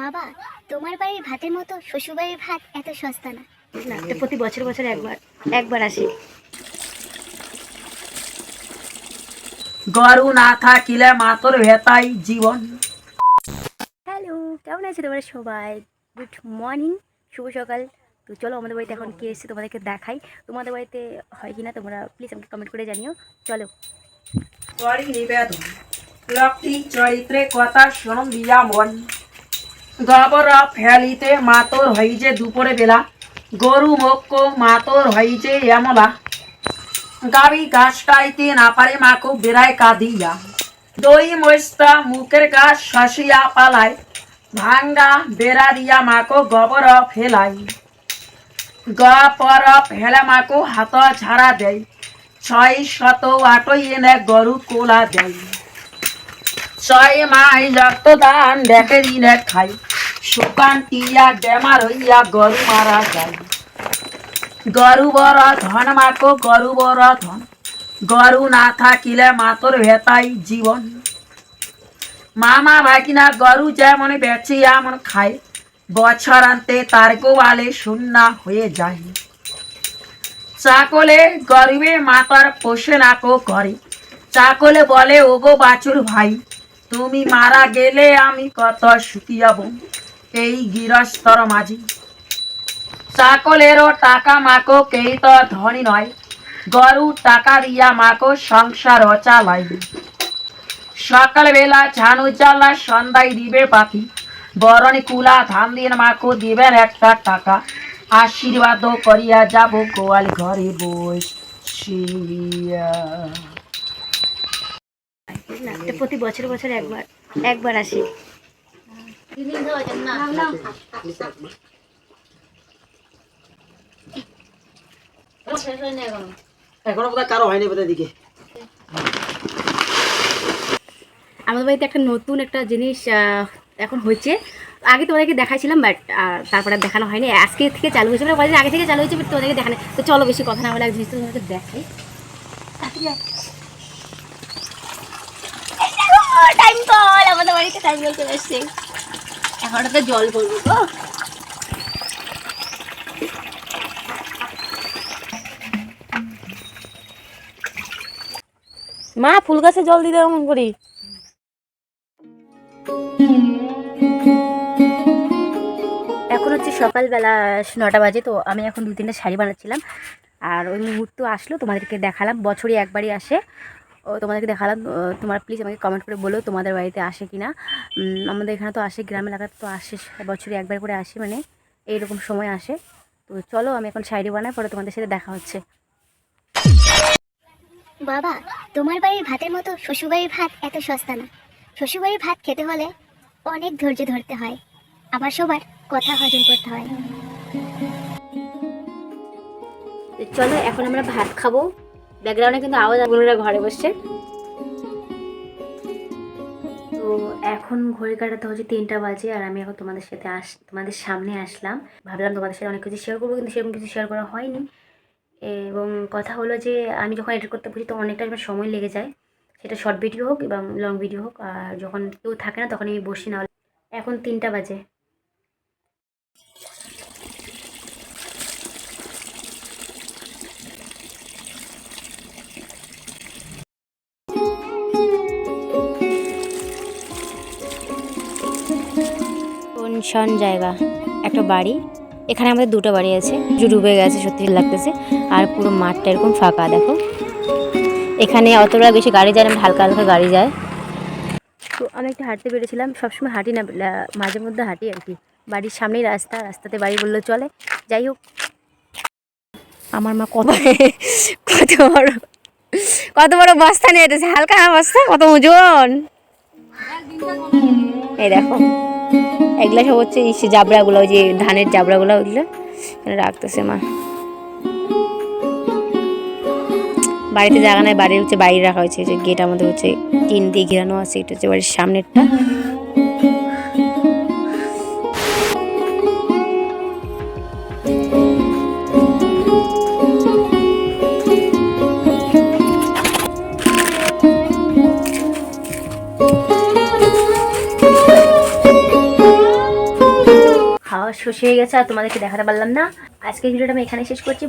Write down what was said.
বাবা তোমার বাড়ির ভাতের মতো শ্বশুরবাড়ির ভাত এত সস্তা না। না তো প্রতি বছর বছর একবার একবার আসি। গরু না থাকিলে মাতর ভেতাই জীবন। হ্যালো কেমন আছে তোমরা সবাই? গুড মর্নিং শুভ সকাল। তো চলো আমাদের বাড়িতে এখন কে এসেছে তোমাদেরকে দেখাই। তোমাদের বাড়িতে হয় কি না তোমরা প্লিজ আমাকে কমেন্ট করে জানিও। চলো। চরিত্রে কথা শোনম দিয়া মন। গবর ফেলিতে মাতর হইছে দুপুরে বেলা। গরু মক্ক মাতর হইছে এমলা। গাবি খাইতে না পারে মাকো বেড়ায় কাঁদিয়া। দই মস্তা মুখের গাছ শাসিয়া পালায়। ভাঙ্গা বেড়া দিয়া মাকো গবর ফেলাই। গ পর ফেলে মাকো হাত ঝাড়া দেয়। ছয় শত আটই এনে গরু কোলা দেয়। ছয় মাই রক্তদান দেখে দিনে খাই শুকান টিয়া বেমার হইয়া গরু মারা যায়। গরু বড় ধন মাকো, গরু বড় ধন। গরু না থাকিলে মাতর ভেতাই জীবন। মামা ভাগিনা গরু যেমন এমন খায়। বছর আনতে তার গোয়ালে শূন্য হয়ে যায়। চাকলে গরিবে মাতার পোষে নাকো করে। চাকলে বলে, ওগো বাছুর ভাই, তুমি মারা গেলে আমি কত সুখী এই গৃহস্থর মাঝে? চাকলেরও টাকা মাকো কেই তো ধনী নয়। গরু টাকা দিয়া মাকো সংসার চালাই। সকালবেলা ঝানু জ্বালা সন্ধ্যায় দিবে পাখি। বরণ কুলা ধান দিয়ে মাকো দিবেন একটা টাকা। আশীর্বাদ করিয়া যাব গোয়াল ঘরে বসিয়া। প্রতি বছর বছর একবার একবার আসি। এখনও বোধহয় কারও হয়নি বোধহয় দিকে আমাদের বাড়িতে একটা নতুন একটা জিনিস এখন হয়েছে। আগে তোমাদেরকে দেখাইছিলাম বাট তারপরে দেখানো হয়নি। আজকে থেকে চালু হয়েছে মানে আগে থেকে চালু হয়েছে বাট তোমাদেরকে দেখানো তো চলো বেশি কথা না বলে এক জিনিস তো তোমাদেরকে দেখাই। টাইম কল আমাদের বাড়িতে টাইম কল চলে এসছে। তো জল করব তো? মা, ফুল গাছে জল দিতে কেমন করি। এখন হচ্ছে সকালবেলা নটা বাজে, তো আমি এখন দু তিনটে শাড়ি বানাচ্ছিলাম। আর ওই মুহূর্ত আসলো, তোমাদেরকে দেখালাম বছরই একবারই আসে। ও তোমাদেরকে দেখালাম তোমরা প্লিজ আমাকে কমেন্ট করে বলো তোমাদের বাড়িতে আসে কি না আমাদের এখানে তো আসে গ্রাম এলাকাতে তো আসে বছরে একবার করে আসে মানে এইরকম সময় আসে। তো চলো আমি এখন শাড়ি বানাই পরে তোমাদের সাথে দেখা হচ্ছে। বাবা তোমার বাড়ির ভাতের মতো শ্বশুরবাড়ির ভাত এত সস্তা না। শ্বশুরবাড়ির ভাত খেতে হলে অনেক ধৈর্য ধরতে হয়। আবার সবার কথা হজম করতে হয়। চলো এখন আমরা ভাত খাব। ব্যাকগ্রাউন্ডে কিন্তু আওয়াজ বোনেরা ঘরে বসছে। তো এখন ঘড়ি কাটাতে হচ্ছে তিনটা বাজে আর আমি এখন তোমাদের সাথে আস, তোমাদের সামনে আসলাম। ভাবলাম তোমাদের সাথে অনেক কিছু শেয়ার করব, কিন্তু সেরকম কিছু শেয়ার করা হয়নি। এবং কথা হলো যে, আমি যখন এডিট করতে বসি, তো অনেকটা সময় লেগে যায়। সেটা শর্ট ভিডিও হোক এবং লং ভিডিও হোক, আর যখন কেউ থাকে না তখন আমি বসি না এখন তিনটা বাজে। শন জায়গা, একটা বাড়ি। এখানে আমাদের দুটো বাড়ি আছে ডুবে গেছে, সত্যি লাগতেছে। আর পুরো মাঠটা এরকম ফাঁকা, দেখো। এখানে অতটা বেশি গাড়ি যায় না হালকা হালকা গাড়ি যায়। তো আমি একটু হাঁটতে পেরেছিলাম, সবসময় হাঁটি না মাঝে মধ্যে হাঁটি আর কি। বাড়ির সামনেই রাস্তা, রাস্তাতে বাড়ি বললে চলে। যাই হোক। আমার মা কত কত বড় কত বড় বস্তা নিয়ে হালকা বস্তা কত ওজন। এই দেখো। এগুলো সব হচ্ছে ইসে জাবড়াগুলো, ওই যে ধানের জাবড়াগুলো ওইগুলো রাখতেছে মা। বাড়িতে জায়গা নাই, বাড়ির হচ্ছে বাইরে রাখা হয়েছে যে গেট আমাদের হচ্ছে টিন দিয়ে ঘেরানো আছে, এটা হচ্ছে বাড়ির সামনেরটা। শেষ হয়ে গেছে আর তোমাদেরকে দেখাতে পারলাম না। আজকে ভিডিওটা আমি এখানে শেষ করছি।